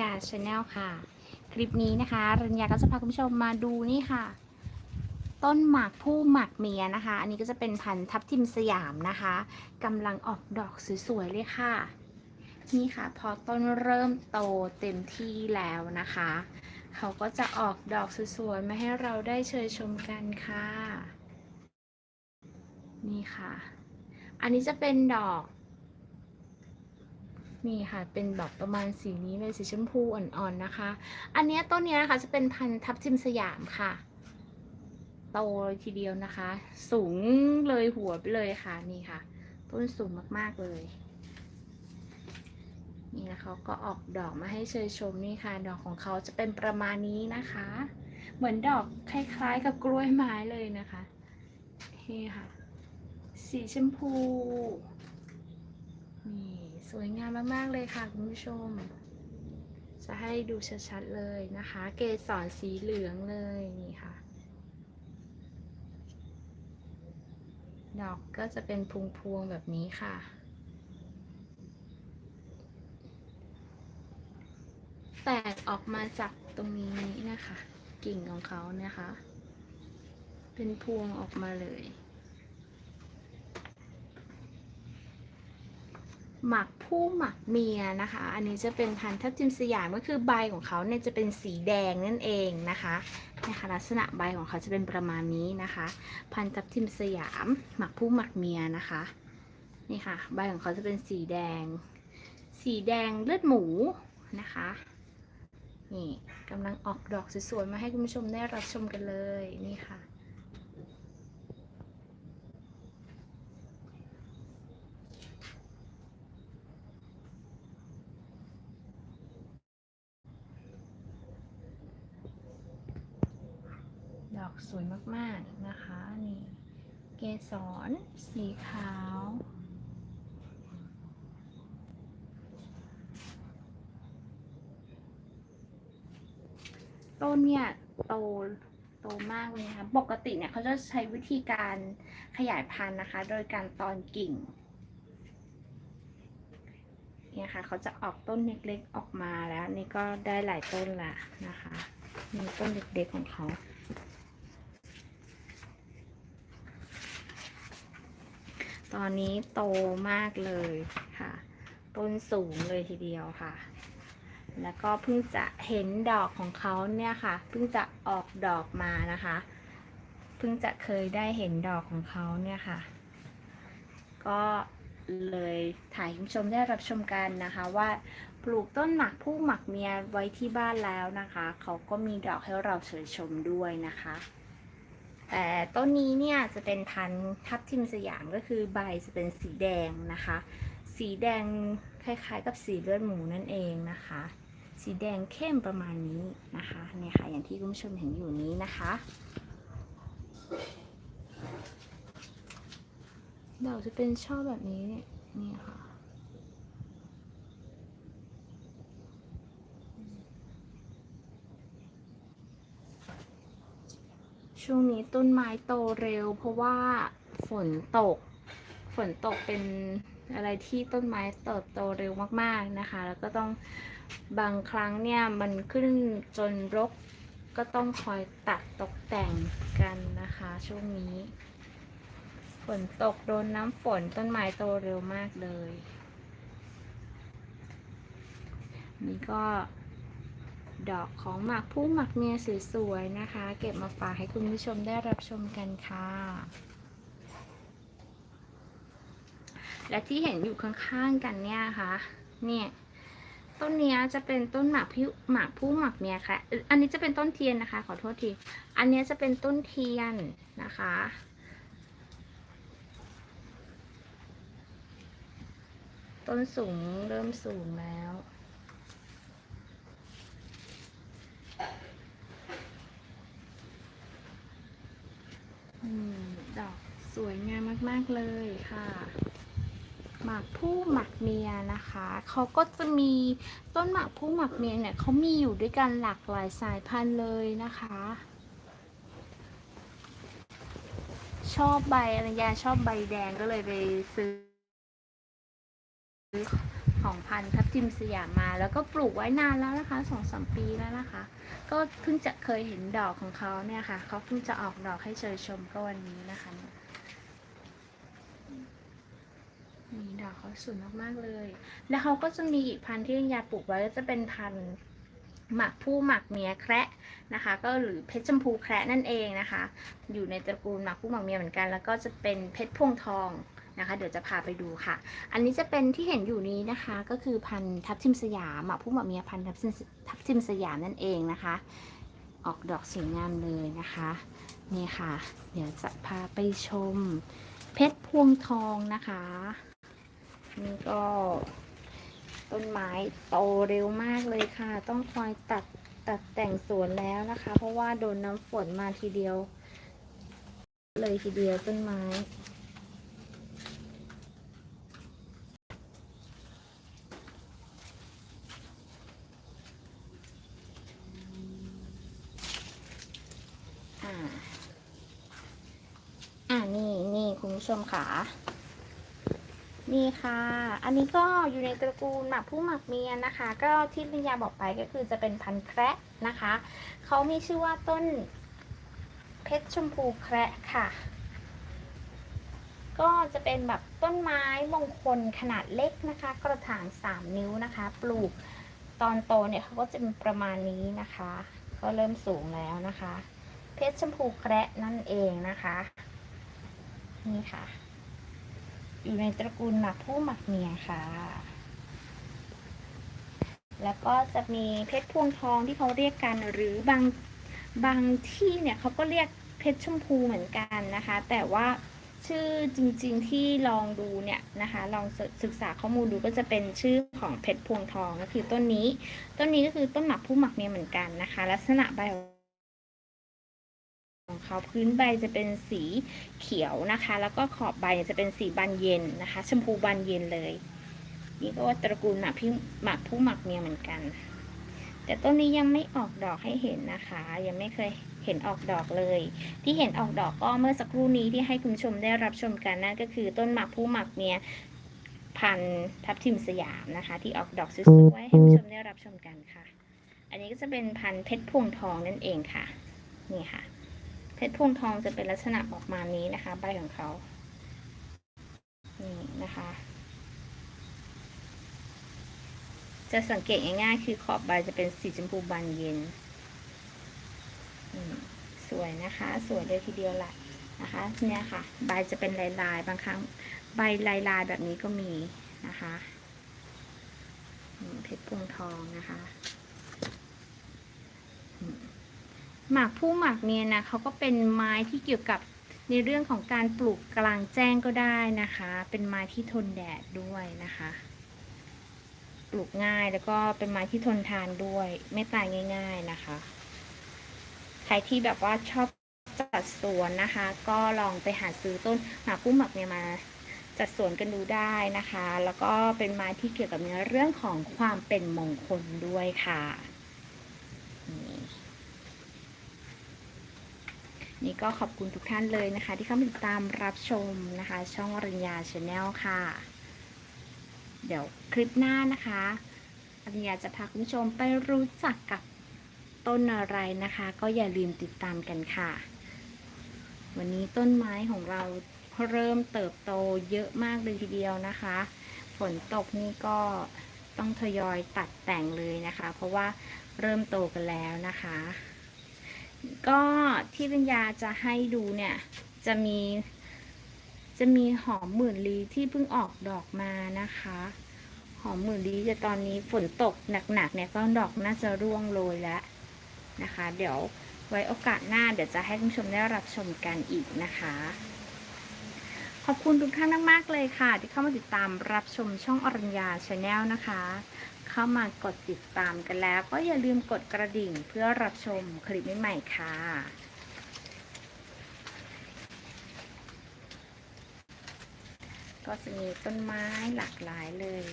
ญาชาแนลค่ะ คลิปนี้นะคะรัญญาก็จะพาคุณผู้ชมมาดูนี่ค่ะ ต้นหมากผู้หมากเมียนะคะ อันนี้ก็จะเป็นพันธุ์ทับทิมสยามนะคะกำลังออกดอกสวยๆเลยค่ะ นี่ค่ะ พอต้นเริ่มโตเต็มที่แล้วนะคะ เขาก็จะออกดอกสวยๆมาให้เราได้เชยชมกันค่ะ นี่ค่ะ อันนี้จะเป็นดอก นี่ค่ะเป็นดอกประมาณสีนี้เลยสีชมพูอ่อนๆนะคะ อันนี้ต้นนี้นะคะจะเป็นพันธุ์ทับทิมสยามค่ะ โตเลยทีเดียวนะคะ สูงเลยหัวไปเลยค่ะนี่ค่ะ ต้นสูงมากๆเลย นี่นะคะก็ออกดอกมาให้เชยชมนี่ค่ะ ดอกของเขาจะเป็นประมาณนี้นะคะ เหมือนดอกคล้ายๆ กับกล้วยไม้เลยนะคะนี่ค่ะ สีชมพูนี่ สวยงามมากๆเลยค่ะคุณผู้ชม จะให้ดูชัดๆเลยนะคะ เกสรสีเหลืองเลยนี่ค่ะ ดอกก็จะเป็นพวงๆแบบนี้ค่ะแตกออกมาจากตรงนี้นะคะ กิ่งของเขานะคะ เป็นพวงออกมาเลย หมักผู้หมักเมียนะคะ อันนี้จะเป็นพันธุ์ทับทิมสยามก็คือใบของเขาเนี่ยจะเป็นสีแดงนั่นเองนะคะนะคะลักษณะใบของเขาจะเป็นประมาณนี้นะคะ พันธุ์ทับทิมสยามหมักผู้หมักเมียนะคะนี่ค่ะ ใบของเขาจะเป็นสีแดง สีแดงเลือดหมูนะคะนี่กำลังออกดอกสวยๆมาให้คุณผู้ชมได้รับชมกันเลยนี่ค่ะ สวยมากๆนะคะนี่เกสรสีขาวต้นเนี่ยโตโตมากเลยนะคะปกติเนี่ยเขาจะใช้วิธีการขยายพันธุ์นะคะ โดยการตอนกิ่งเนี่ยค่ะเขาจะออกต้นเล็กๆออกมาแล้ว นี่ก็ได้หลายต้นละนะคะมีต้นเล็กๆของเขา ตอนนี้โตมากเลยค่ะ ต้นสูงเลยทีเดียวค่ะ แล้วก็เพิ่งจะเห็นดอกของเขาเนี่ยค่ะ เพิ่งจะออกดอกมานะคะ เพิ่งจะเคยได้เห็นดอกของเขาเนี่ยค่ะ ก็เลยถ่ายให้คุณผู้ชมได้รับชมกันนะคะว่าปลูกต้นหมักผู้หมักเมียไว้ที่บ้านแล้วนะคะ เขาก็มีดอกให้เราเฉยชมด้วยนะคะ แต่ต้นนี้เนี่ยจะเป็นพันธุ์ทับทิมสยามก็คือใบจะเป็นสีแดงนะคะ สีแดงคล้ายๆ กับสีเลือดหมูนั่นเองนะคะ สีแดงเข้มประมาณนี้นะคะเนี่ยค่ะอย่างที่คุณผู้ชมเห็นอยู่นี้นะคะดอกจะเป็นช่อแบบนี้เนี่ยนี่ค่ะ ช่วงนี้ต้นไม้โตเร็ว เพราะว่าฝนตก ฝนตกเป็นอะไรที่ต้นไม้เติบโตเร็วมากๆนะคะ แล้วก็ต้องบางครั้งเนี่ยมันขึ้นจนรกก็ต้องคอยตัดตกแต่งกันนะคะ ช่วงนี้ ฝนตกโดนน้ำฝนต้นไม้โตเร็วมากเลย นี่ก็ ดอกของหมากผู้หมักเมียสวยๆนะคะ เก็บมาฝากให้คุณผู้ชมได้รับชมกันค่ะ และที่เห็นอยู่ข้างๆกันเนี่ยค่ะเนี่ยต้นเนี้ยจะเป็นต้นหมากพิหมากผู้หมักเมียค่ะ อันนี้จะเป็นต้นเทียนนะคะ ขอโทษที อันนี้จะเป็นต้นเทียนนะคะต้นสูงเริ่มสูงแล้ว ดอกสวยงามมาก ๆ เลยค่ะหมากผู้หมักเมียนะคะ เขาก็จะมีต้นหมากผู้หมักเมียเนี่ยเขามีอยู่ด้วยกันหลากหลายสายพันธุ์เลยนะคะ ชอบใบอรัญญาชอบใบแดงก็เลยไปซื้อ ของพันธุ์ทับทิมสยามมา แล้วก็ปลูกไว้นานแล้วนะคะสองสามปีแล้วนะคะ ก็เพิ่งจะเคยเห็นดอกของเขาเนี่ยค่ะเขาเพิ่งจะออกดอกให้เชยชมก็วันนี้นะคะนี่ดอกเขาสวยมากๆเลย แล้วเขาก็จะมีอีกพันธุ์ที่ยาปลูกไว้ก็จะเป็นพันธุ์หมักผู้หมักเมียแคระนะคะ ก็หรือเพชรชมพูแคระนั่นเองนะคะ อยู่ในตระกูลหมักผู้หมักเมียเหมือนกัน แล้วก็จะเป็นเพชรพวงทอง นะคะ เดี๋ยวจะพาไปดูค่ะ อันนี้จะเป็นที่เห็นอยู่นี้นะคะก็คือพันธุ์ทับทิมสยามผู้หมักเมียพันธุ์ทับทิมทับทิมสยามนั่นเองนะคะ ออกดอกสวยงามเลยนะคะนี่ค่ะ เดี๋ยวจะพาไปชมเพชรพวงทองนะคะนี่ก็ต้นไม้โตเร็วมากเลยค่ะ ต้องคอยตัดตัดแต่งสวนแล้วนะคะ เพราะว่าโดนน้ำฝนมาทีเดียว เลยทีเดียวต้นไม้ อ่า อ่า นี่นี่ คุณผู้ชมค่ะ นี่ค่ะ อันนี้ก็อยู่ในตระกูลหมากผู้หมักเมียนะคะ ก็ที่ปัญญาบอกไปก็คือจะเป็นพันธุ์แคระนะคะ เขามีชื่อว่าต้น เพชรชมพูแคระค่ะ ก็จะเป็นแบบต้นไม้มงคลขนาดเล็กนะคะ กระถาง 3 นิ้วนะคะ ปลูกตอนโตเนี่ยเขาก็จะเป็นประมาณนี้นะคะ ก็เริ่มสูงแล้วนะคะ เพชรชมพูแคระนั่นเองนะคะ นี่ค่ะ อยู่ในตระกูลหมักผู้หมักเมียค่ะ แล้วก็จะมีเพชรพวงทองที่เขาเรียกกันหรือบางบางที่เนี่ยเขาก็เรียกเพชรชมพูเหมือนกันนะคะ แต่ว่าชื่อจริง ๆที่ลองดูเนี่ยนะคะ ลองศึกษาข้อมูลดูก็จะเป็นชื่อของเพชรพวงทองก็คือต้นนี้ ต้นนี้ก็คือต้นหมักผู้หมักเมียเหมือนกันนะคะ ลักษณะใบ ของเขาพื้นใบจะเป็นสีเขียวนะคะ แล้วก็ขอบใบจะเป็นสีบานเย็นนะคะ ชมพูบานเย็นเลย นี่ก็ว่าตระกูลหมากพี่หมากผู้หมักเมียเหมือนกัน แต่ต้นนี้ยังไม่ออกดอกให้เห็นนะคะ ยังไม่เคยเห็นออกดอกเลย ที่เห็นออกดอกก็เมื่อสักครู่นี้ที่ให้คุณชมได้รับชมกันนั่นก็คือต้นหมากผู้หมักเมียพันทับทิมสยามนะคะ ที่ออกดอกสวยๆให้คุณชมได้รับชมกันค่ะ อันนี้ก็จะเป็นพันธุ์เพชรพวงทองนั่นเองค่ะ นี่ค่ะ เพชรพวงทองจะเป็นลักษณะออกมานี้นะคะ ใบของเขา นี่นะคะ จะสังเกตง่ายๆคือขอบใบจะเป็นสีชมพูบานเย็น สวยนะคะ สวยเลยทีเดียวแหละนะคะ เนี่ยค่ะ ใบจะเป็นลายๆ บางครั้งใบลายๆแบบนี้ก็มีนะคะ เพชรพวงทองนะคะอืม หมากผู้หมากเนี่ยนะเขาก็เป็นไม้ที่เกี่ยวกับในเรื่องของการปลูกกลางแจ้งก็ได้นะคะ เป็นไม้ที่ทนแดดด้วยนะคะ ปลูกง่ายแล้วก็เป็นไม้ที่ทนทานด้วย ไม่ตายง่าย ๆนะคะ ใครที่แบบว่าชอบจัดสวนนะคะ ก็ลองไปหาซื้อต้นหมากผู้หมักเนี่ยมาจัดสวนกันดูได้นะคะ แล้วก็เป็นไม้ที่เกี่ยวกับในเรื่องของความเป็นมงคลด้วยค่ะ นี่ก็ขอบคุณทุกท่านเลยนะคะ ที่เข้ามาติดตามรับชมนะคะ ช่องอริญญาชาแนลค่ะ เดี๋ยวคลิปหน้านะคะอริญญาจะพาคุณผู้ชมไปรู้จักกับต้นอะไรนะคะ ก็อย่าลืมติดตามกันค่ะ วันนี้ต้นไม้ของเราเริ่มเติบโตเยอะมากเลยทีเดียวนะคะ ฝนตกนี่ก็ต้องทยอยตัดแต่งเลยนะคะ เพราะว่าเริ่มโตกันแล้วนะคะ ก็ที่ปัญญาจะให้ดูเนี่ย จะมี จะมีหอมหมื่นลีที่เพิ่งออกดอกมานะคะ หอมหมื่นลีจะตอนนี้ฝนตกหนักๆเนี่ยก็ดอกน่าจะร่วงโรยแล้วนะคะ เดี๋ยวไว้โอกาสหน้าเดี๋ยวจะให้คุณผู้ชมได้รับชมกันอีกนะคะ ขอบคุณทุกท่านมากๆเลยค่ะ ที่เข้ามาติดตามรับชมช่องอรัญญาชาแนลนะคะ เข้ามากดติดตามกันแล้ว ก็อย่าลืมกดกระดิ่งเพื่อรับชมคลิปใหม่ๆค่ะ ก็จะมีต้นไม้หลากหลายเลย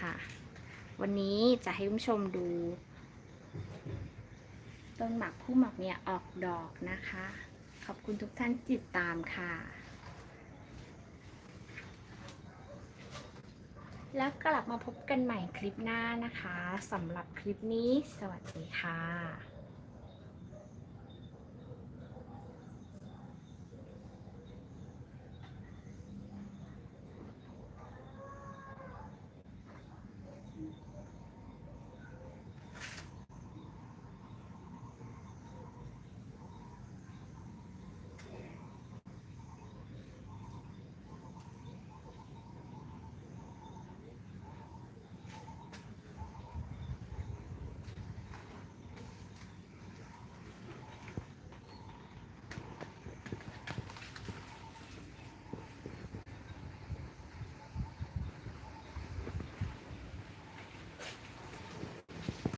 ค่ะ วันนี้จะให้คุณผู้ชมดูต้นหมากผู้หมักเนี่ยออกดอกนะคะ ขอบคุณทุกท่านติดตามค่ะ แล้วกลับมาพบกันใหม่คลิปหน้านะคะสำหรับคลิปนี้ สวัสดีค่ะ